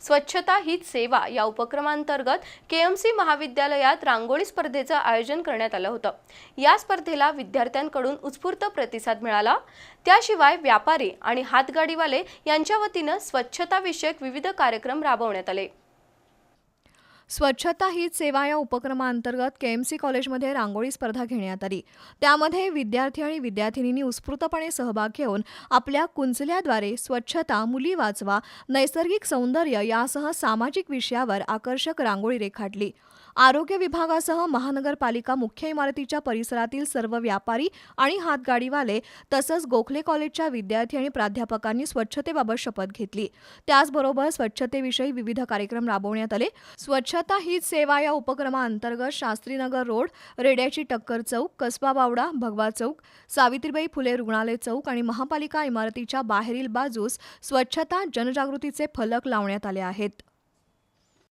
स्वच्छता हीच सेवा या उपक्रमांतर्गत के एम सी महाविद्यालयात रांगोळी स्पर्धेचं आयोजन करण्यात आलं होतं. या स्पर्धेला विद्यार्थ्यांकडून उत्स्फूर्त प्रतिसाद मिळाला. त्याशिवाय व्यापारी आणि हातगाडीवाले यांच्या वतीनं स्वच्छताविषयक विविध कार्यक्रम राबवण्यात आले. स्वच्छता हीच सेवा या उपक्रमाअंतर्गत के एम सी कॉलेजमध्ये रांगोळी स्पर्धा घेण्यात आली. त्यामध्ये विद्यार्थी आणि विद्यार्थिनींनी उत्स्फूर्तपणे सहभाग घेऊन आपल्या कुंचल्याद्वारे स्वच्छता मुली वाचवा नैसर्गिक सौंदर्य यासह सामाजिक विषयावर आकर्षक रांगोळी रेखाटली. आरोग्य विभागासह महानगरपालिका मुख्य इमारतीच्या परिसरातील सर्व व्यापारी आणि हातगाडीवाले तसंच गोखले कॉलेजच्या विद्यार्थी आणि प्राध्यापकांनी स्वच्छतेबाबत शपथ घेतली. त्याचबरोबर स्वच्छतेविषयी विविध कार्यक्रम राबवण्यात आले. स्वच्छता हीच सेवा या उपक्रमाअंतर्गत शास्त्रीनगर रोड रेड्याची टक्कर चौक कसबा बावडा भगवा चौक सावित्रीबाई फुले रुग्णालय चौक आणि महापालिका इमारतीच्या बाहेरील बाजूस स्वच्छता जनजागृतीचे फलक लावण्यात आले आहेत.